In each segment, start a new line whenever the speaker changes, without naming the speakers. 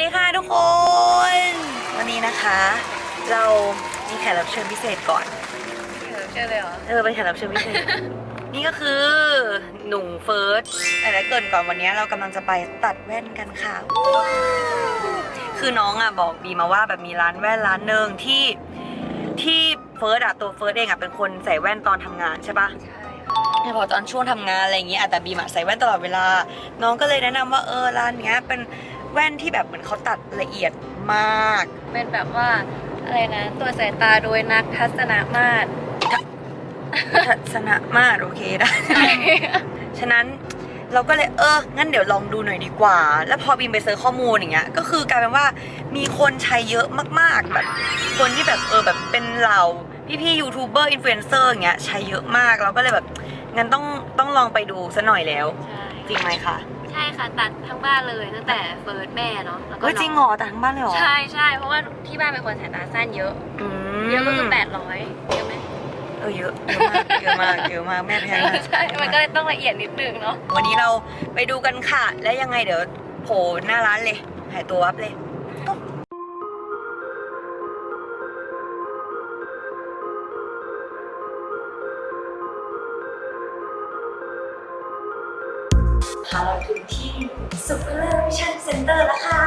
ดีค่ะทุกคน วันนี้นะคะ เรามีแขกรับเชิญพิเศษก่อน
เจอเลยเหรอ
เออเป็นแขกรับเชิญพิเศษ นี่ก็คือหนุ่มเฟิร์สแต่ละเกรินก่อนวันนี้เรากำลังจะไปตัดแว่นกันค่ะ คือน้องอะบอกบีมาว่าแบบมีร้านแว่นร้านหนึ่งที่ที่เฟิร์สอะตัวเฟิร์สเองอะเป็นคนใส่แว่นตอนทำงานใช่ปะ
ใช่
แต่พอตอนช่วงทำงานอะไรอย่างเงี้ยอะแต่บีมอะใส่แว่นตลอดเวลา น้องก็เลยแนะนำว่าเออร้านเนี้ยเป็นแว่นที่แบบเหมือนเขาตัดละเอียดมาก
เป็นแบบว่าอะไรนะ ตัวสายตาโดยนักทัศนมาตร
ทัศนะมากโอเคได้ ฉะนั้นเราก็เลยเออ งั้นเดี๋ยวลองดูหน่อยดีกว่า แล้วพอบีมไปเซิร์ชข้อมูลอย่างเงี้ย ก็คือกลายเป็นว่ามีคนใช้เยอะมากๆ แบบ คนที่แบบเออแบบเป็นเหล่าพี่ๆยูทูบเบอร์อินฟลูเอนเซอร์อย่างเงี้ยใช้เยอะมาก เราก็เลยแบบงั้นต้องต้องลองไปดูซะหน่อยแล้ว
ใช่
จริงไหมคะ
ใช่ค่ะตัดทั้งบ้านเลยตั้งแต่เฟิร์สแม่เนาะแล้วก็
เฮ้ยจริงเหรอแต่ทั้งบ้านเลยเหรอ
ใช่ใช่เพราะว่าที่บ้านเป็นคนสายตาสั้นเยอะ
อืม
เยอะก็คือแปดร้อยเยอะไหม
เออเยอะเยอะมากเยอะมากเยอะมากแม่แพงมาก
ใช่มันก็เลยต้องละเอียดนิดนึงเนาะ
วันนี้เราไปดูกันค่ะ และยังไงเดี๋ยวโผล่หน้าร้านเลยหายตัววับเลยปุ๊บ สุขเลอร์วิชั่นเซ็นเตอร์แล้วค่ะ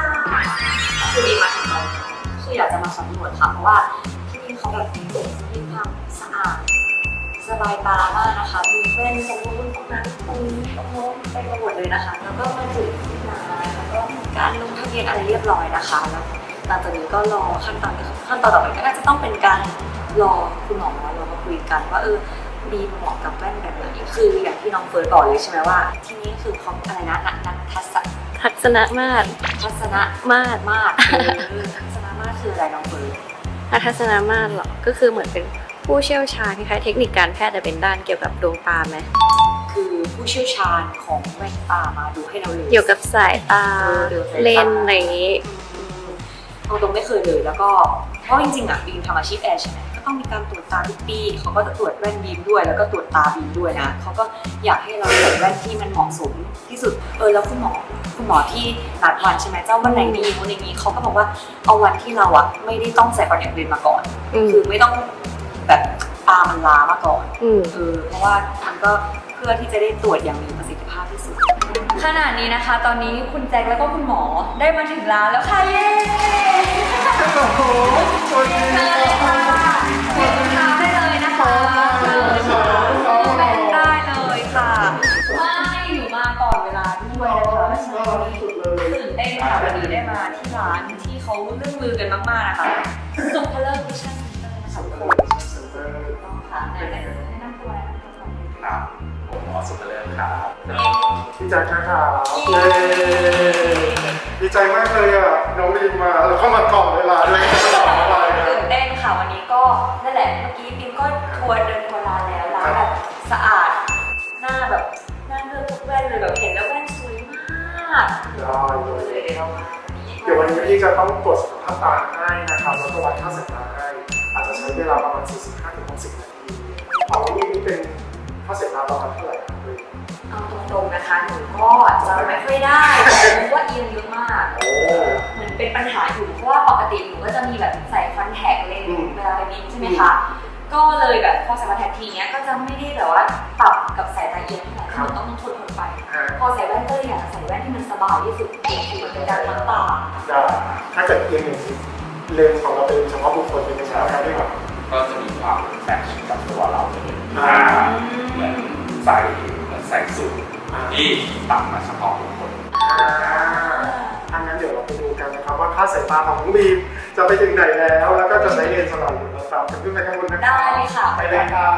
คือมีมาถึงตอนนี้คืออยากจะมาสำรวจค่ะ เพราะว่าที่นี่เขาแบบมีความสะอาดสบายตามากนะคะ มีแว่นสมูนตรงนั้นตรงนี้ตรงโน้นเต็มไปหมดเลยนะคะ แล้วก็มาถึงที่ร้าแล้วก็มีการลงทะเบียนอะไรเรียบร้อยนะคะแล้วหลังจากนี้ก็รอขั้นตอนขั้นตอนต่อไปก็น่าจะต้องเป็นการรอคุณหมอรามาคุยกันว่าเออดีเหมาะกับแว่นแบบไหนคืออย่างที่น้องเฟิร์สบอกเลยใช่ไหมว่า ที่นี่คือเขาอะไรนะนักนักทัศน
ทัศนมาตร
ทัศนะ
มาตร
มากคือทัศนะมากคืออะไรน้องเฟิร์ส
ทัศนมาตรเหรอ ก็คือเหมือนเป็นผู้เชี่ยวชาญคล้ายๆเทคนิคการแพทย์แต่เป็นด้านเกี่ยวกับดวงตาไหม
คือผู้เชี่ยวชาญของแว่นตามาดูให้เราเลย
เกี่ยวกับสายตา
เออเกี่ยวกับสายตา
เลนส์อะไรอย่างงี้
เอาตรงไม่เคยเลยแล้วก็เพราะจริงๆอะบีมทำอาชีพแอร์ใช่ไหมก็ต้องมีการตรวจตาทุกปีเขาก็จะตรวจแว่นบีมด้วย แล้วก็ตรวจตาบีมด้วยนะเขาก็อยากให้เราใส่แว่นที่มันเหมาะสมที่สุดเออแล้วคุณหมอ คุณหมอที่นัดวันใช่ไหมเจ้าวันไหนดีวันไหนนี้เขาก็บอกว่าเอาวันที่เราอะไม่ได้ต้องใส่คอนแทคเลนส์มาก่อน
อืม
คือไม่ต้องแบบตามันล้ามาก่อน
อืม
เออเพราะว่ามันก็เพื่อที่จะได้ตรวจอย่างมีประสิทธิภาพที่สุดขณะนี้นะคะ ตอนนี้คุณแจ็คแล้วก็คุณหมอได้มาถึงร้านแล้วค่ะเย้โอ้โหสวัสดีค่ะเชิญค่ะได้เลยนะคะได้เลยค่ะไม่อยู่มาก่อนเวลา ด้วยนะคะใช่ตื่นเต้นค่ะวันนี้ได้มาที่ร้านที่เขาเรื่องลือกันมากๆนะคะสุขเลิกวิชั่นนะคะทุกคนต้องค่ะไหนๆแนะนำตัวนะคะ
ครับผมหมอสุภเลิศครับ
ดีใจนะครับเย้ดีใจมากเลยอะน้องบีมมาแล้วเข้ามาก่อนเวลาด้วยไม่ต้องรออะไรนะ
ตื่นเต้นค่ะวันนี้ก็นั่นแหละเมื่อกี้ปิมก็ทัวร์เดิน ลก็เลยเดี๋ยววันนี้
เดี๋ยววันนี้พี่จะต้องตรวจสุขภาพตาให้นะครับแล้วก็วัดค่าสายตาให้อาจจะใช้เวลาประมาณ 45-60 นาทีของพี่นี่เป็นค่าสายตาประมาณเท่าไหร่ครับ
เอาตรงๆนะคะหนูก็จะไม่ค่อยได้เพราะว่าเอียงเยอะมากเหมือนเป็นปัญหาอยู่เพราะว่าปกติหนูก็จะมีแบบใส่คอนแทคเลนส์เวลาไปบินใช่ไหมคะก็เลยแบบพอใส่คอนแทคทีเนี้ยก็จะไม่ได้แบบว่าปรับ กับสายตาเอียงเท่าไหร่คือมันต้องทนทนไป
ฮะ
พอใส่แว่นก็เลยอยากใส่แว่นที่มันสบายที่สุดคือมันเป็นการทั้งตา
ได้ถ้าเกิดเอียงหนึ่งเลนส์ของเราเป็นเฉพาะบุคคลเป็นยังไงครับพี่ครับ
ก็จะมีความแมทช์กับตัวเราเลย
อ่า
เหมือนใส่เหมือนใส่สูทที่ตัดมาเฉพาะบุคคล
อ่าถ้างั้นเดี๋ยวเราไปดูกันนะครับว่าค่าสายตาของน้องบีมจะไปถึงไหนแล้ว แล้วก็จะใช้เลนส์อะไรอยู่นะครับขึ้นไปข้างบนนะครั
ได้เลยค่ะ
ไปเลยครับ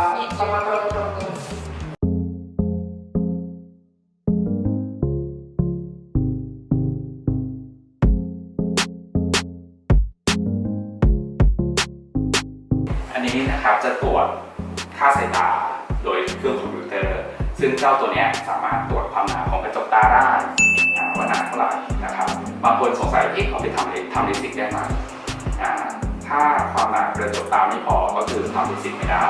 เจ้าตัวเนี้ยสามารถตรวจความหนาของกระจกตาได้อ่าว่าหนาเท่าไหร่นะครับ บางคนสงสัยเอ๊ะเอาไปทำเลทำเลสิกได้ไหมอ่าทถ้าความหนากระจกตาไม่พอก็คือทำเลสิกไม่ได้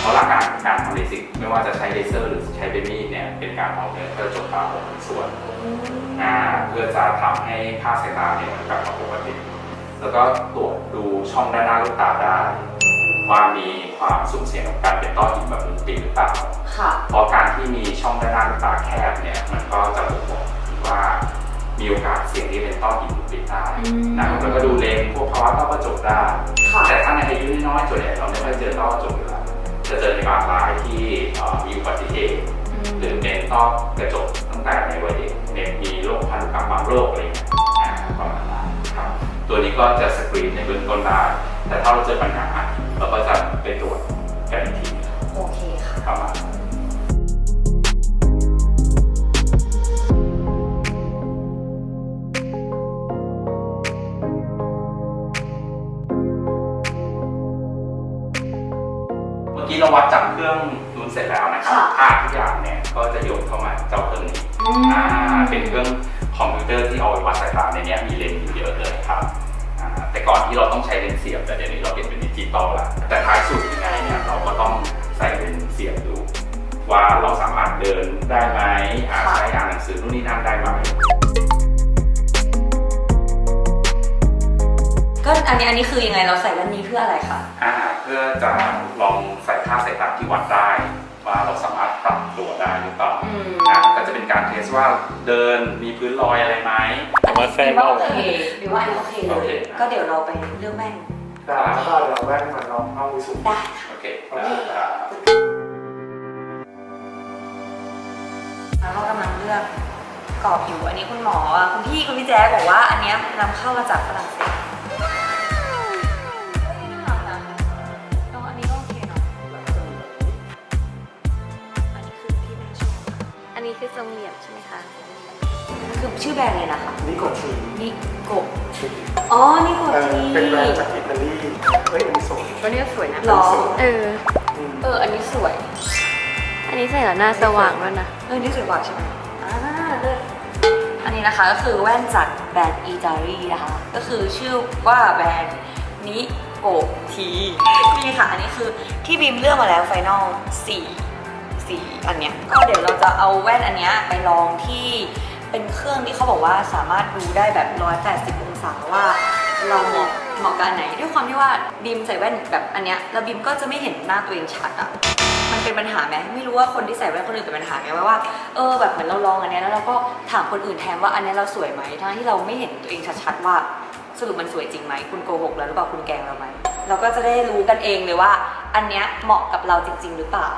เพราะหลักการการทำเลสิกไม่ว่าจะใช้เลเซอร์หรือใช้เบมีดเนี่ยเป็นการเอาเนื้อกระจกตาออกเป็นส่วนอ่าเพื่อจะทำให้ค่าสายตาเนี่ยมันกลับมาปกติแล้วก็ตรวจดูช่องด้านหน้าลูกตาได้ว่ามีความสุ่มเสี่ยงของการเป็นต้อหินแบบมุมปีหรือเปล่า
ค่ะ
เพราะการ ที่มีช่องด้านหน้าลูกตาแคบเนี่ยมันก็จะบ่งบอกถึงว่ามีโอกาสเสี่ยงที่เป็นต้อหินมุมปีได้
อืม
นะครับแล้วก็ดูเลนพวกภาวะต้อกระจกได้
ค่ะ
แต่ถ้าในอายุน้อยๆส่วนใหญ่เราไม่ค่อยเจอต้อกระจกอยู่แล้วจะเจอในบางรายที่เอ่อมีอุบัติเหตุหรือเป็นต้อกระจกตั้งแต่ในวัยเด็กเนี่ยมีโรคพันธุกรรมบางโรคอะไรอย่างเงี้ยอ่าประมาณนั้นครับตัวนี้ก็จะสกรีนในเบื้องต้นได้แต่ถ้าเราเจอปัญหา เมื่อกี้เราวัดจากเครื่องนูนเสร็จแล้วนะครับ
ค่ะ
ค่าทุกอย่างเนี่ยก็จะโยนเข้ามาเจ้าเครื่องนี้อ่าเป็นเครื่องคอมพิวเตอร์ที่เอาไว้วัดสายตาในเนี้ยมีเลนส์อยู่เยอะเลยครับอ่าแต่ก่อนที่เราต้องใช้เลนส์เสียบแต่เดี๋ยวนี้เราเปลี่ยนเป็นดิจิตอลแล้วแต่ท้ายสุดยังไงเนี่ยเราก็ต้องใส่เลนส์เสียบดู ว่าเราสามารถเดินได้ไหมอ่า
ค่ะ
ใช้อ่านหนังสือนู่นนี่นั่นได้ไหม
ก็อันนี้อันนี้คือยังไงเราใส่แว่นนี้เพื่ออะไรคะ
อ่าเพื่อจะลองใส่ค่าสายตาที่วัดได้ ว่าเราสามารถปรับตัวได้หรือเปล่า
อืม
อ่าก็จะเป็นการเทสว่าเดินมีพื้นรอยอะไรไหม
ผมว่าแฟน
หรือว่า
เรา
โอเคหรือว่าอันนี้โอเคเล
โอเค
ยก็เดี๋ยวเราไปเลือกแว่น
แต่ถ้าเราเดี๋ยวแว่นมาลองเอาวิสุทธิ์
ได้ค่ะ
โอเค
โอเค
อ่า
แล้วก็กำลังเลือกกรอบอยู่อันนี้คุณหมออะคุณพี่คุณพี่แจ๊คบอกว่าอันเนี้ยนำเข้ามาจากฝรั่งเศส
นนี้คือทรงเหลี่ยมใช่ไหมคะ
คือชื่อแบรนด์เลยนะคะ
นี่กดที
นิโกะ
ที
อ๋อนิโกะ
เออ
ที
เป็นแบรนด์จากอิตาลีเฮ้ยอันนี้สวย
ตัวนี้สวยนะ
หรอ
เออ
อืม
เออ อันนี้สวย
อันนี้ใส่แล้วหน้าสว่างด้วยนะ
เออนี่สวยกว่าใช่ไหมอ่าเลิศอันนี้นะคะก็คือแว่นจากแบรนด์อีจารีนะคะ ก็คือชื่อว่าแบรนด์นิโกะทีนี่ค่ะ อันนี้คือที่บีมเลือกมาแล้วไฟนอลสี่ สีอันเนี้ยก็เดี๋ยวเราจะเอาแว่นอันเนี้ยไปลองที่เป็นเครื่องที่เขาบอกว่าสามารถดูได้แบบ 180 องศาว่าเราเหมาะเหมาะกับอันไหนด้วยความที่ว่าบีมใส่แว่นแบบอันเนี้ยแล้วบีมก็จะไม่เห็นหน้าตัวเองชัดอะมันเป็นปัญหาไหมไม่รู้ว่าคนที่ใส่แว่นคนอื่นเป็นปัญหาไหมว่าเออแบบเหมือนเราลองอันเนี้ยแล้วเราก็ถามคนอื่นแทนว่าอันเนี้ยเราสวยไหมทั้งที่เราไม่เห็นตัวเองชัดๆว่าสรุปมันสวยจริงไหมคุณโกหกเราหรือเปล่าคุณแกงเราไหมเราก็จะได้รู้กันเองเลยว่า อันเนี้ยเหมาะกับเราจริง ๆ หรือเปล่า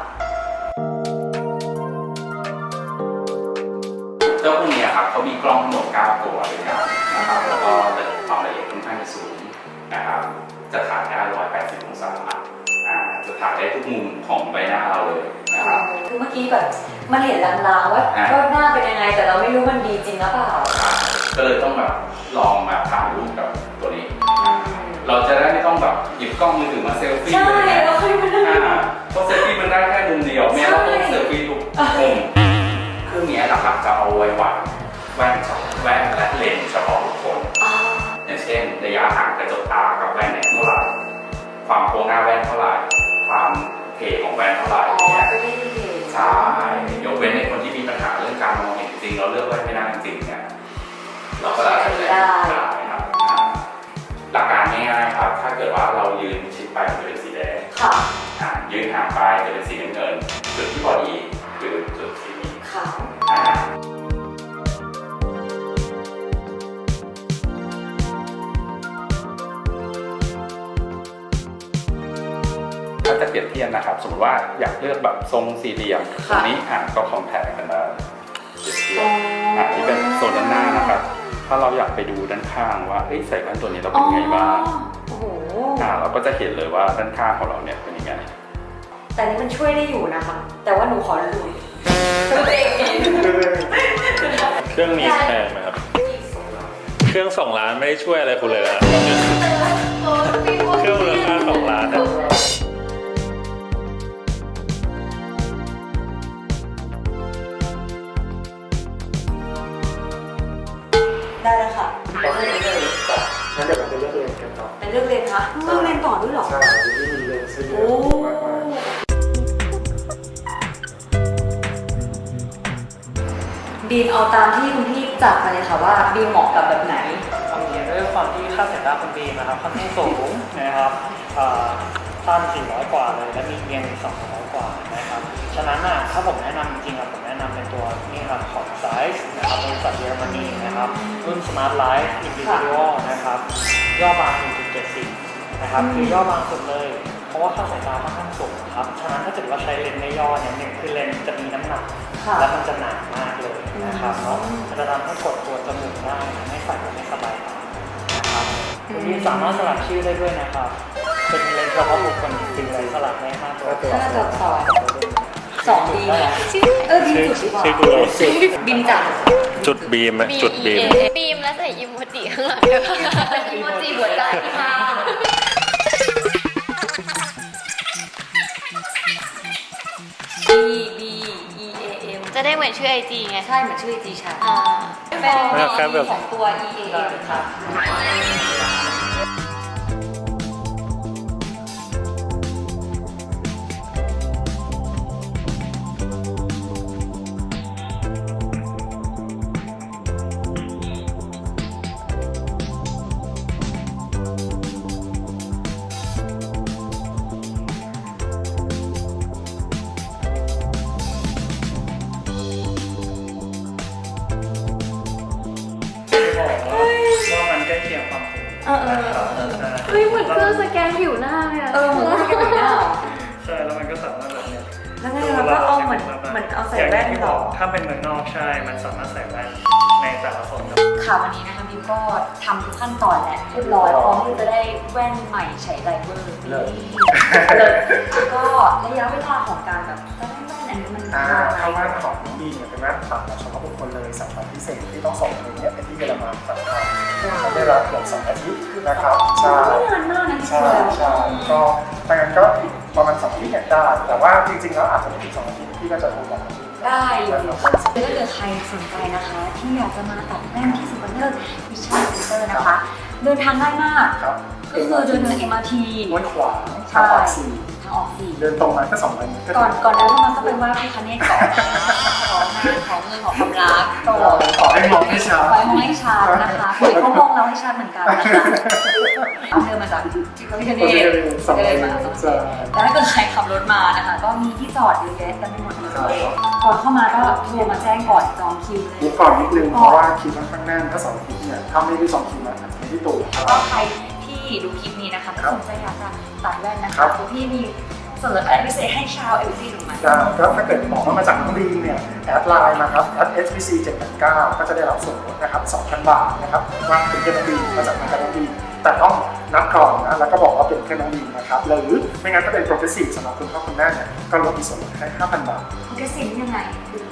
เจ้าพวกเนี้ยครับเขามีกล้องทั้งหมด9ตัวด้วยกันนะครับแล้วก็ความละเอียดค่อนข้างจะสูงนะครับจะถ่ายได้ 180 องศาอ่าจะถ่ายได้ทุกมุมของใบหน้าเราเลยนะครับ
คือเมื่อกี้แบบมันเห็นลางๆว่า
อะ
ว่าหน้าเป็นยังไงแต่เราไม่รู้มันดีจริงหรือเปล่า
ก็เลยต้องแบบลองมาถ่ายรูปกับตัวนี้ เราจะได้ไม่ต้องแบบหยิบกล้องมือถือ ลักๆจะเอาไว้วัดแว่นเฉพาะแว่นและเลนส์เฉพาะบุคคล
อ
ย่างเช่น ระยะห่างกระจกตากับแว่นเนี่ยเท่าไหร่ความโค้งหน้าแว่นเท่าไหร่ความเทของแว่นเท่าไหร่เนี่ยใช่ยกเว้นในคนที่มีปัญหาเรื่องการมองเห็นจริงเราเลือกแว่นไม่ได้จริงๆเนี่ยเราก็อาจจะใช้ได้ จะเปรียบเทียบนะครับ สมมติว่าอยากเลือกแบบทรงสี่เหลี่ยมตรงนี้อะก็คอมแพคกันได้เปรียบเทียบอะนี่เป็นโซนด้านหน้านะครับ ถ้าเราอยากไปดูด้านข้างว่าเอ้ยใส่แว่นตัวนี้เราเป็นไงบ้าง
โอ้โห
อ่าเราก็จะเห็นเลยว่าด้านข้างของเราเนี่ยเป็นยังไง
แต่นี่มันช่วยได้อยู่นะคะ แต่ว่าหนูขอลุยตัวเองเอง
เครื่องนี้แพงไหมครับ เครื่องสองล้านไม่ได้ช่วยอะไรคุณเลยนะเครื่อ
จักมาเลยค่ะว่าบีเหมาะกับแบบไหน
โอเคด้วยความที่ค่าสายตาคุณบีมนะครับค่อนข้างสูงนะครับเอ่อสั้น400 กว่าเลย และมีเอียง200 กว่านะครับ ฉะนั้นอะถ้าผมแนะนำจริงๆอะผมแนะนำเป็นตัวนี่ครับของไซส์นะครับบริษัทเยอรมนีนะครับ รุ่น Smart Life Individual นะครับ ย่อบาง1.70 นะครับคือย่อบางสุดเลย เพราะว่าค่าสายตาค่อนข้างสูงครับฉะนั้นถ้าเกิดว่าใช้เลนส์ไม่ย่อเนี่ยหนึ่งคือเลนส์จะมีน้ำหนัก
ค่ะ
และมันจะหนามากเลยนะครับเนาะมันจะทำให้กดตัวจมูกได้ทำให้ใส่แล้วไม่สบายตานะครับคุณบีมสามารถสลับชื่อได้ด้วยนะครับ เป็นเลนส์เฉพาะบุคคลจริงๆเลยสลับได้ห้าตัว
ห้าตัวสองสองดีนะเออบีมจุดดีกว่า
ชื่อกูเรา
บีมจัด
จุดบีมอะจุดบีม
บีมแล้วใส่อิโมจิข้างหลังด้วยค่ะ
เป็นอีโมจิหัวใจค่ะ B B E A M
จะได้เหมือนชื่อไอจีไง
ใช่เหมือนชื่อจีชา
อ่า
เป็น
อ่าครับแบบ
ของตัว E A M ค่ะ
ความสูง
เออเออ
นะครับ
เฮ้ยเหมือนเครื่องสแกนผิวหน้าเลยอะ
เออเหมือนว่ากันเลยอะ
ใช่แล้วมันก็สามารถแบบเนี้ย
แล้วไงเราก็เอาเหมือนเหมือนเอาใส่แว่น
ย่งที่
เหร
บ
อ
กถ้าเป็นเมืองนอกใช่ มันสามารถใส่แว่นในแต่ละโซนได้
ค่ะวันนี้นะคะบิวก็ทำทุกขั้นตอนแล้วเรียบร้อยพร้อมที่จะได้แว่นใหม่ใช้ไดเวอร์นี่เลยก็ระยะเวลาของการแบบจะได้แว่น อันนี้มัน
อ่านา
นไหม
ถ้าแว่นของน้องบีเนี่ยเป็นแว่นสำหรับเฉพาะบุคคลเลยสำหรับพิเศษที่ต้องส่งเองเนี่ยเป็นที่เยอรมันสำคัญใช้เวลาเกือบสองอาทิตย์นะครับใช่
ไม่นานมากนะที่
ใช่
เจอ
ใช่ก็ถ้างั้นก็อีกประมาณสองอาทิตย์เนี่ยได้แต่ว่าจริงๆแล้วอาจจะไม่ถึงสองอาทิตย์พี่ก็จะโทรบอกน้องบี
ได้เลย
นะค
ค่ะ
รับ
ถ้าเกิดใครสนใจนะคะ ที่อยากจะมาตัดแว่นที่สุพรรณเลิศวิชั่นเซ็นเตอร์นะคะ เดินทางง่ายมาก
ครับ
ก็คือเดินจาก MRT
ม้วนขวาทางออกสี่
ทาง ออกสี่
เดินตรงมาแค่สองร้อยเมตรก็
ก่อน
ถึง
ก่อนเดินเข้ามาต้องไปไหว้พระคเนศก่อนขอหน้าขอเงินขอความรักก่อน
ขอให้มองให้ชัด
ขอให้มองให้ชัดนะคะคุยเขามองเราให้ชัดเหมือนกันนะคะเอาเดินมาจากที่พระพิฆเนศ
สอง
เดิ
ร้อย
น
เม
มา
ตร
สอง
ใช่
แต่ถ้าเกิดใครขับรถมานะคะก็มีที่จอดเยอะแยะเต็มไปหมดเลยก่อนเข้ามาก็โทรมาแจ้งก่อนจองคิวเลย
มีก่อนนิดนึงเพราะว่าคิวค่อนข้างแน่นถ้าสองอาทิตย์เนี่ยถ้าไม่ได้สองคิวนะอาจจะไม่ได้ตัว
แล้วก็ใคร ที่ดูคลิปนี้นะคะที่สนใจอยากจะตัดแว่นนะ
ครั
คะ
บ
คุณพี่มีเสนออะไรพิเศษให้ชาวเอลซี่หรือไม่
ก็ก็ถ้าเกิดบอกว่ามาจากน้องบีมเนี่ยแอดไลน์มาครับแอด HBC 789ก็จะได้รับส่วนลดนะครับ2,000 บาทนะครับว่าเป็นเครื่องน้องบีมมาจากทางการน้องบีมแต่ต้องนัดก่อนนะแล้วก็บอกว่าเป็นเครื่องน้องบีมนะครับหรือไม่งั้นถ้าเป็น progressive สำหรับคุณพ่อคุณแม่เนี่ยก็ลดมีส่วนลดให้5,000 บาท
โอเคสิยังไง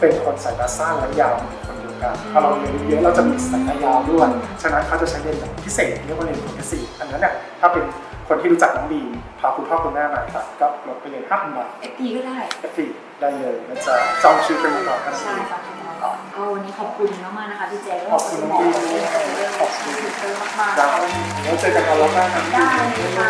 เป็นคนสายตาสั้นและยาวคนเดียว กันพอเราเรียนเยอะเราจะมีสายตายาวด้วย ฉะนั้นเขาจะใช้เลนส์แบบพิเศษเรียกว่าเลนส์ progressive อันนั้นเนี่ยถ้าเป็นคนที่รู้จักน้องบีมพาคุณพ่อคุณแม่มาครับก็ลดไปเลย5,000บาท
เอฟพีก็ได้
เอฟได้เลยนะจ๊ะจองชื่อกันมาก่อนกัน
ใช่ฟังกันมาก่อนก็วันนี้ขอบคุณมากๆนะคะพี่แจ๊ค
ขอบคุณ
หมอ
พี่
เรื่องของชีวิตเตอร์มากๆ
ได้
ค่ะ
แล้วเจอกันวันละหน้านะ
ได้เลยค่ะ
ขอบคุณนะครับสวัสดีครั